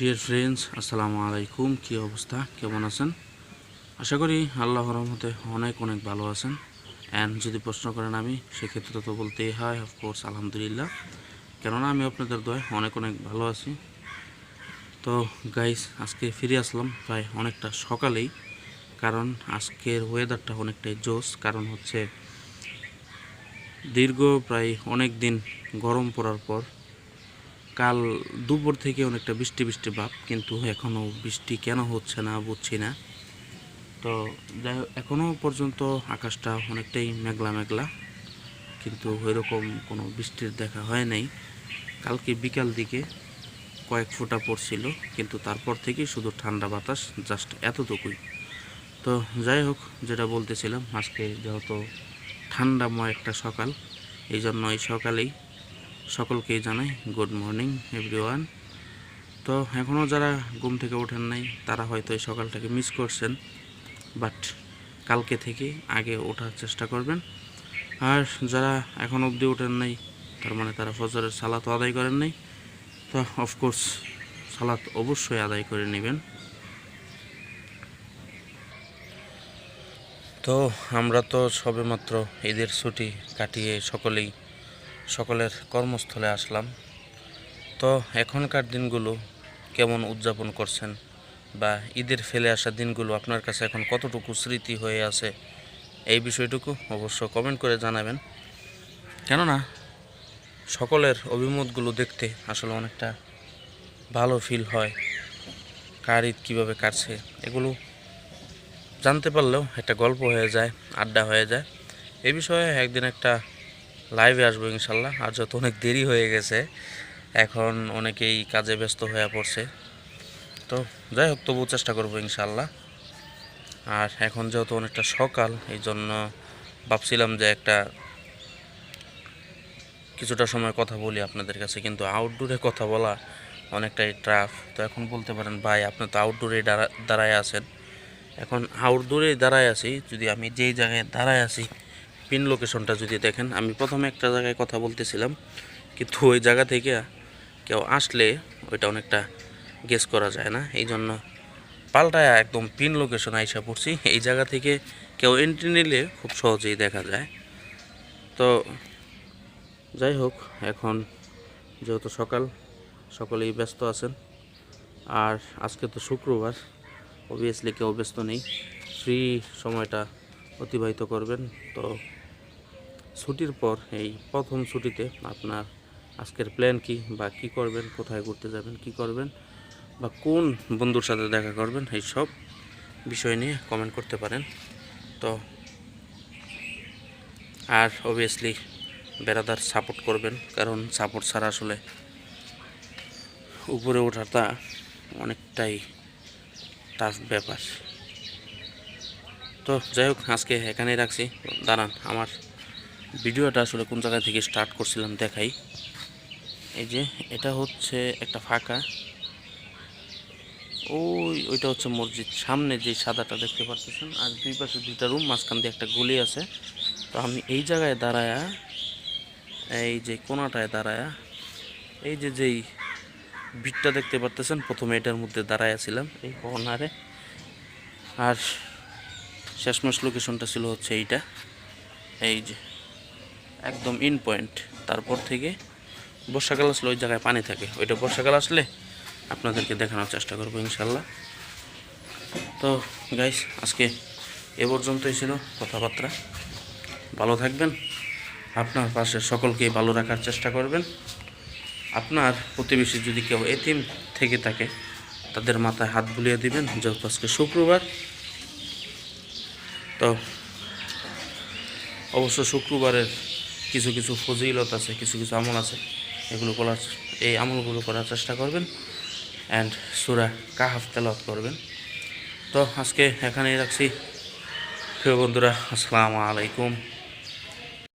Dear friends আসসালামু আলাইকুম। কী অবস্থা? কেমন আছেন? আশা করি আল্লাহ রহমতে অনেক অনেক ভালো আছেন। অ্যান্ড যদি প্রশ্ন করেন আমি, সেক্ষেত্রে তো বলতেই হয় অফকোর্স আলহামদুলিল্লাহ। কেননা আমি আপনাদের দয় অনেক অনেক ভালো আছি। তো গাইস আজকে ফিরে আসলাম প্রায় অনেকটা সকালেই। কারণ আজকের ওয়েদারটা অনেকটাই জোস কারণ হচ্ছে দীর্ঘ প্রায় অনেক দিন গরম পড়ার পর কাল দুপুর থেকে অনেকটা বৃষ্টি বৃষ্টি ভাব, কিন্তু এখনও বৃষ্টি কেন হচ্ছে না বুঝছি না। তো যাই এখনও পর্যন্ত আকাশটা অনেকটাই মেঘলা মেঘলা, কিন্তু ওইরকম কোনো বৃষ্টির দেখা হয় নাই। কালকে বিকাল দিকে কয়েক ফোঁটা পড়ছিল, কিন্তু তারপর থেকেই শুধু ঠান্ডা বাতাস, জাস্ট এতটুকুই। তো যাই হোক, যেটা বলতেছিলাম, আজকে যেহেতু ঠান্ডাময় একটা সকাল, এই জন্য এই সকালেই সকলকেই জানাই গুড মর্নিং এভরিওয়ান তো এখনও যারা ঘুম থেকে ওঠেন নাই, তারা হয়তো এই সকালটাকে মিস করছেন বাট কালকে থেকে আগে ওঠার চেষ্টা করবেন। আর যারা এখন অবধি ওঠেন নাই, তার মানে তারা ফজরের সালাত আদায় করেন নাই, তো অফকোর্স সালাত অবশ্যই আদায় করে নেবেন। তো আমরা তো সবেমাত্র ঈদের ছুটি কাটিয়ে সকলেই সকলের কর্মস্থলে আসলাম। তো এখনকার দিনগুলো কেমন উদযাপন করছেন বা ঈদের ফেলে আসা দিনগুলো আপনার কাছে এখন কতটুকু স্মৃতি হয়ে আছে এই বিষয়টুকু অবশ্য কমেন্ট করে জানাবেন। কেননা সকলের অভিমতগুলো দেখতে আসলে অনেকটা ভালো ফিল হয়। কার ঈদ কীভাবে কাটছে এগুলো জানতে পারলেও একটা গল্প হয়ে যায়, আড্ডা হয়ে যায়। এ বিষয়ে একদিন একটা লাইভে আসব ইনশাল্লাহ। আর যত অনেক দেরি হয়ে গেছে, এখন অনেকেই কাজে ব্যস্ত হয়ে পড়ছে। তো যাই হোক তবু চেষ্টা করব ইনশাল্লাহ। আর এখন যেহেতু অনেকটা সকাল, এই জন্য ভাবছিলাম যে একটা কিছুটা সময় কথা বলি আপনাদের কাছে, কিন্তু আউটডোরে কথা বলা অনেকটাই ট্রাফ তো এখন বলতে পারেন, ভাই, আপনি তো আউটডোরে দাঁড়ায় আছেন। এখন আউটডোরে দাঁড়ায় আছি, যদি আমি যেই জায়গায় দাঁড়ায় আছি পিন লোকেশনটা যদি দেখেন, আমি প্রথমে একটা জায়গায় কথা বলতেছিলাম কিন্তু ওই জায়গা থেকে কেউ আসলে ওইটা অনেকটা গেস করা যায় না। এই জন্য পাল্টায় একদম পিন লোকেশন আইসা পড়ছি। এই জায়গা থেকে কেউ এন্ট্রি নিলে খুব সহজেই দেখা যায়। তো যাই হোক, এখন যেহেতু সকাল, সকলেই ব্যস্ত আছেন। আর আজকে তো শুক্রবার অবভিয়াসলি কেউ ব্যস্ত নেই। ফ্রি সময়টা অতিবাহিত করবেন। তো ছুটির পর, এই প্রথম ছুটিতে আপনার আজকের প্ল্যান কি বা কি করবেন, কোথায় ঘুরতে যাবেন, কি করবেন বা কোন বন্ধুর সাথে দেখা করবেন, এই সব বিষয় নিয়ে কমেন্ট করতে পারেন। তো আর অবভিয়াসলি বেড়াদার সাপোর্ট করবেন, কারণ সাপোর্ট ছাড়া আসলে উপরে ওঠাটা অনেকটাই টাফ ব্যাপার। তো যাই হোক, আজকে এখানেই রাখছি। দাঁড়ান, আমার ভিডিওটা আসলে কোন জায়গা থেকে স্টার্ট করছিলাম দেখাই। এই যে, এটা হচ্ছে একটা ফাঁকা। ওই, ওইটা হচ্ছে মসজিদ। সামনে যে সাদাটা দেখতে পাচ্ছেন আর দুই পাশে দুইটা রুম মাঝখান দিয়ে একটা গলি আছে। তো আমি এই জায়গায় দাঁড়ায়া, এই যে কোনাটায় দাঁড়ায়া, এই যে যেই বিটটা দেখতে পারতেছেন, প্রথমে এটার মধ্যে দাঁড়ায় ছিলাম, এই কর্নারে। আর শেষমেশ লোকেশনটা ছিল হচ্ছে এইটা। এই যে একদম ইন পয়েন্ট তারপর থেকে বর্ষাকাল আসলে ওই জায়গায় পানি থাকে। ওইটা বর্ষাকাল আসলে আপনাদেরকে দেখানোর চেষ্টা করব ইনশাল্লাহ। তো গাইস আজকে এ পর্যন্তই ছিল কথাবার্তা। ভালো থাকবেন, আপনার পাশে সকলকে ভালো রাখার চেষ্টা করবেন। আপনার প্রতিবেশী যদি কেউ এতিম থেকে থাকে, তাদের মাথায় হাত বুলিয়ে দিবেন, যেহেতু আজকে শুক্রবার। তো অবশ্য শুক্রবারের কিছু কিছু ফজিলত আছে, কিছু কিছু আমল আছে, এগুলো করার এই আমলগুলো করার চেষ্টা করবেন অ্যান্ড সুরা কাহাফ তেলত করবেন। তো আজকে এখানেই রাখছি। প্রিয় বন্ধুরা, আসসালামু আলাইকুম।